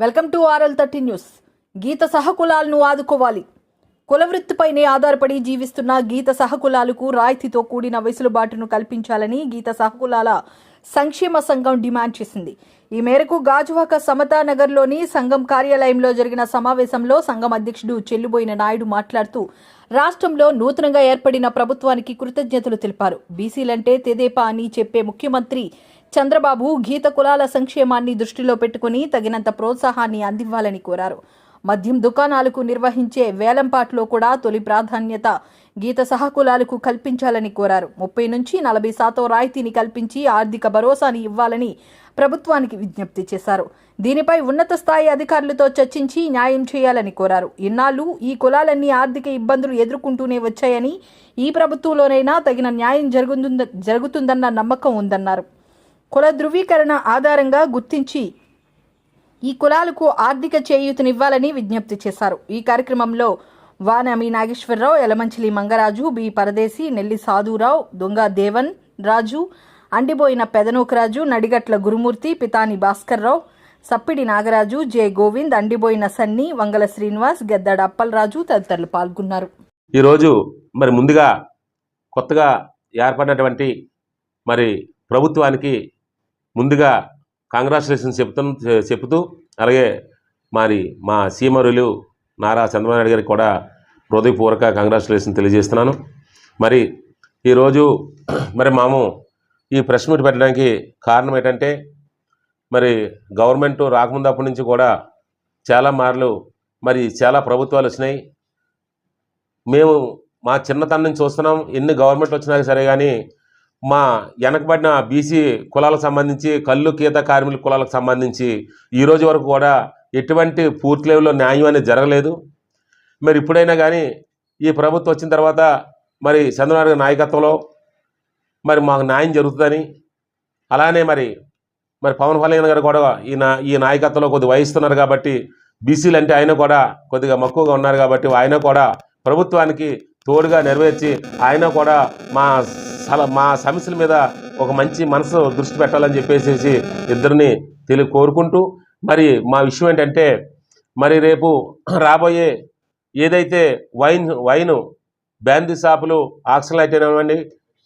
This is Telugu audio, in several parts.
Welcome to RL thirty news. గీత సహకులాలను ఆదుకోవాలి. కుల వృత్తిపైనే ఆధారపడి జీవిస్తున్న గీత సహకులాలకు రాయితీతో కూడిన వెసులుబాటును కల్పించాలని గీత సహకులాల సంక్షేమ సంఘం డిమాండ్ చేసింది. ఈ మేరకు గాజువాక సమతా నగర్లోని సంఘం కార్యాలయంలో జరిగిన సమావేశంలో సంఘం అధ్యక్షుడు చెల్లుబోయిన నాయుడు మాట్లాడుతూ రాష్ట్రంలో నూతనంగా ఏర్పడిన ప్రభుత్వానికి కృతజ్ఞతలు తెలిపారు. బీసీలంటే తెదేపా అని చెప్పే ముఖ్యమంత్రి చంద్రబాబు గీత కులాల సంక్షేమాన్ని దృష్టిలో పెట్టుకుని తగినంత ప్రోత్సాహాన్ని అందివ్వాలని కోరారు. మద్యం దుకాణాలకు నిర్వహించే వేలంపాట్లో కూడా తొలి ప్రాధాన్యత గీత సహకులాలకు కల్పించాలని కోరారు. ముప్పై నుంచి నలభై శాతం రాయితీని కల్పించి ఆర్థిక భరోసాని ఇవ్వాలని ప్రభుత్వానికి విజ్ఞప్తి చేశారు. దీనిపై ఉన్నత స్థాయి అధికారులతో చర్చించి న్యాయం చేయాలని కోరారు. ఇన్నాళ్ళు ఈ కులాలన్నీ ఆర్థిక ఇబ్బందులు ఎదుర్కొంటూనే వచ్చాయని ఈ ప్రభుత్వంలోనైనా తగిన న్యాయం జరుగుతుంద జరుగుతుందన్న నమ్మకం ఉందన్నారు. కుల ధృవీకరణ ఆధారంగా గుర్తించి ఈ కులాలకు ఆర్థిక చేయూతనివ్వాలని విజ్ఞప్తి చేశారు. ఈ కార్యక్రమంలో వానమి నాగేశ్వరరావు ఎలమంచిలి మంగరాజు బి పరదేశి నెల్లి సాధురావు దొంగ దేవన్ రాజు అండిపోయిన పెదనూకరాజు నడిగట్ల గురుమూర్తి పితాని భాస్కర్రావు సప్పిడి నాగరాజు జె గోవింద్ అండిపోయిన సన్ని వంగల శ్రీనివాస్ గెద్దడ అప్పలరాజు తదితరులు పాల్గొన్నారు. ఈరోజు మరి ముందుగా కొత్తగా ఏర్పడినటువంటి మరి ప్రభుత్వానికి ముందుగా కాంగ్రాచులేషన్స్ చెప్తూ చెప్తూ అలాగే మరి మా సీమరులు నారా చంద్రబాబు నాయుడు గారికి కూడా హృదయపూర్వక కాంగ్రాచులేషన్ తెలియజేస్తున్నాను. మరి ఈరోజు మరి మాము ఈ ప్రెస్ మీట్ పెట్టడానికి కారణం ఏంటంటే మరి గవర్నమెంట్ రాకముందు అప్పటి నుంచి కూడా చాలా మార్లు మరి చాలా ప్రభుత్వాలు వచ్చినాయి. మేము మా చిన్నతనం నుంచి చూస్తున్నాం ఎన్ని గవర్నమెంట్లు వచ్చినా సరే కానీ మా వెనకబడిన బీసీ కులాలకు సంబంధించి కళ్ళు కీత కార్మికుల కులాలకు సంబంధించి ఈ రోజు వరకు కూడా ఎటువంటి పూర్తి లెవెల్లో న్యాయం అనేది జరగలేదు. మరి ఇప్పుడైనా కానీ ఈ ప్రభుత్వం వచ్చిన తర్వాత మరి చంద్రబాబు నాయకత్వంలో మరి మాకు న్యాయం జరుగుతుందని అలానే మరి మరి పవన్ కళ్యాణ్ గారు కూడా ఈ నా ఈ నాయకత్వంలో కొద్దిగా వహిస్తున్నారు కాబట్టి బీసీలు అంటే ఆయన కూడా కొద్దిగా మక్కువగా ఉన్నారు కాబట్టి ఆయన కూడా ప్రభుత్వానికి తోడుగా నెరవేర్చి ఆయన కూడా మా సల మా సమస్యల మీద ఒక మంచి మనసు దృష్టి పెట్టాలని చెప్పేసి ఇద్దరిని తెలియ కోరుకుంటూ మరి మా విషయం ఏంటంటే మరి రేపు రాబోయే ఏదైతే వైన్ వైన్ బ్యాందీ షాపులు ఆక్సిజన్ అయితేనివ్వండి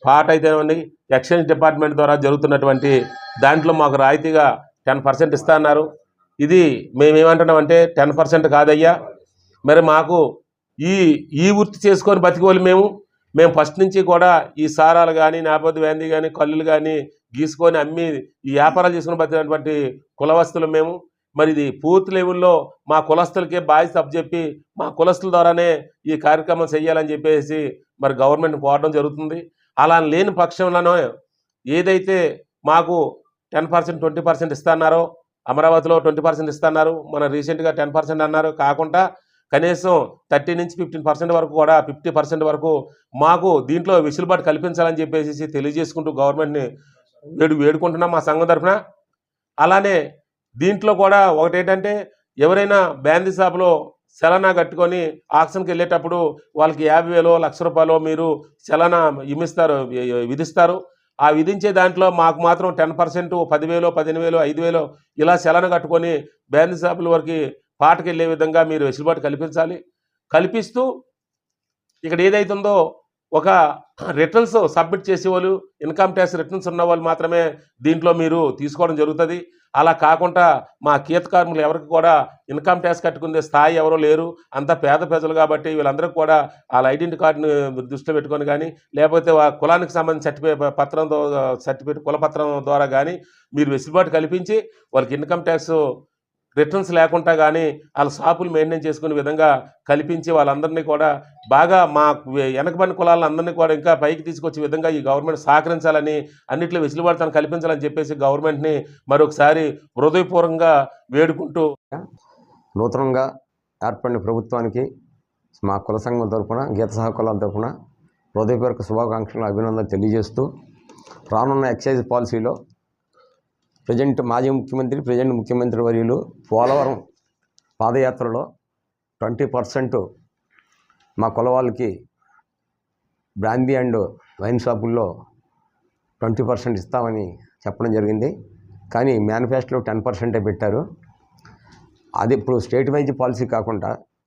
పాట అయితేనివ్వండి ఎక్స్చేంజ్ డిపార్ట్మెంట్ ద్వారా జరుగుతున్నటువంటి దాంట్లో మాకు రాయితీగా టెన్ పర్సెంట్ ఇస్తా అన్నారు. ఇది మేమేమంటున్నామంటే టెన్ పర్సెంట్ కాదయ్యా. మరి మాకు ఈ ఈ వృత్తి చేసుకొని బతికోవాలి మేము. మేము ఫస్ట్ నుంచి కూడా ఈ సారాలు కానీ నేపథ్య వ్యాంది కానీ కళ్ళులు కానీ గీసుకొని అమ్మి ఈ వ్యాపారాలు చేసుకుని బతికినటువంటి కులవస్తులు మేము. మరి ఇది పూర్తి లెవెల్లో మా కులస్తులకే బాధ్యత చెప్పి మా కులస్తుల ద్వారానే ఈ కార్యక్రమం చేయాలని చెప్పేసి మరి గవర్నమెంట్ కోరడం జరుగుతుంది. అలా లేని పక్షంలోనో ఏదైతే మాకు టెన్ పర్సెంట్ ట్వంటీ పర్సెంట్ ఇస్తున్నారో అమరావతిలో ట్వంటీ పర్సెంట్ ఇస్తున్నారు మన రీసెంట్గా టెన్ పర్సెంట్ అన్నారు కాకుండా కనీసం థర్టీ నుంచి ఫిఫ్టీన్ పర్సెంట్ వరకు కూడా ఫిఫ్టీ పర్సెంట్ వరకు మాకు దీంట్లో వెసులుబాటు కల్పించాలని చెప్పేసి తెలియజేసుకుంటూ గవర్నమెంట్ని వేడు వేడుకుంటున్నాం మా సంఘం తరఫున. అలానే దీంట్లో కూడా ఒకటి ఏంటంటే ఎవరైనా బ్యాందీ షాపులో చలనా కట్టుకొని ఆక్షన్కి వెళ్ళేటప్పుడు వాళ్ళకి యాభై వేలో లక్ష రూపాయలు మీరు చలనా ఇమిస్తారు విధిస్తారు. ఆ విధించే దాంట్లో మాకు మాత్రం టెన్ పర్సెంట్ పదివేలు పదిహేను వేలు ఐదు వేలు ఇలా చలన కట్టుకొని బ్యాందీ షాపుల వరకు పాటకు వెళ్ళే విధంగా మీరు వెసులుబాటు కల్పించాలి. కల్పిస్తూ ఇక్కడ ఏదైతుందో ఒక రిటర్న్స్ సబ్మిట్ చేసేవాళ్ళు ఇన్కమ్ ట్యాక్స్ రిటర్న్స్ ఉన్న వాళ్ళు మాత్రమే దీంట్లో మీరు తీసుకోవడం జరుగుతుంది. అలా కాకుండా మా కీత కార్మికులు ఎవరికి కూడా ఇన్కమ్ ట్యాక్స్ కట్టుకునే స్థాయి ఎవరో లేరు. అంత పేద ప్రజలు కాబట్టి వీళ్ళందరికీ కూడా వాళ్ళ ఐడెంటిటీ కార్డుని దృష్టిలో పెట్టుకొని కానీ లేకపోతే కులానికి సంబంధించిన సర్టిఫికేట్ పత్రం సర్టిఫికేట్ కులపత్రం ద్వారా కానీ మీరు వెసులుబాటు కల్పించి వాళ్ళకి ఇన్కమ్ ట్యాక్స్ రిటర్న్స్ లేకుండా కానీ వాళ్ళ షాపులు మెయింటైన్ చేసుకునే విధంగా కల్పించి వాళ్ళందరినీ కూడా బాగా మా వెనకబడిన కులాలందరినీ కూడా ఇంకా పైకి తీసుకొచ్చే విధంగా ఈ గవర్నమెంట్ సహకరించాలని అన్నింటిలో వెసులుబాటుతనం కల్పించాలని చెప్పేసి గవర్నమెంట్ని మరొకసారి హృదయపూర్వకంగా వేడుకుంటూ నూతనంగా ఏర్పడిన ప్రభుత్వానికి మా కుల సంఘం తరఫున గీత సహకులాల తరఫున హృదయపూర్వక శుభాకాంక్షలు అభినందనలు తెలియజేస్తూ రానున్న ఎక్సైజ్ పాలసీలో ప్రజెంట్ మాజీ ముఖ్యమంత్రి ప్రజెంట్ ముఖ్యమంత్రి వర్యులు పోలవరం పాదయాత్రలో ట్వంటీ పర్సెంట్ మా కులవాళ్ళకి బ్రాందీ అండ్ వైన్ షాపుల్లో ట్వంటీ పర్సెంట్ ఇస్తామని చెప్పడం జరిగింది. కానీ మేనిఫెస్టోలో టెన్ పర్సెంటే పెట్టారు. అది ఇప్పుడు స్టేట్ వైజ్ పాలసీ కాకుండా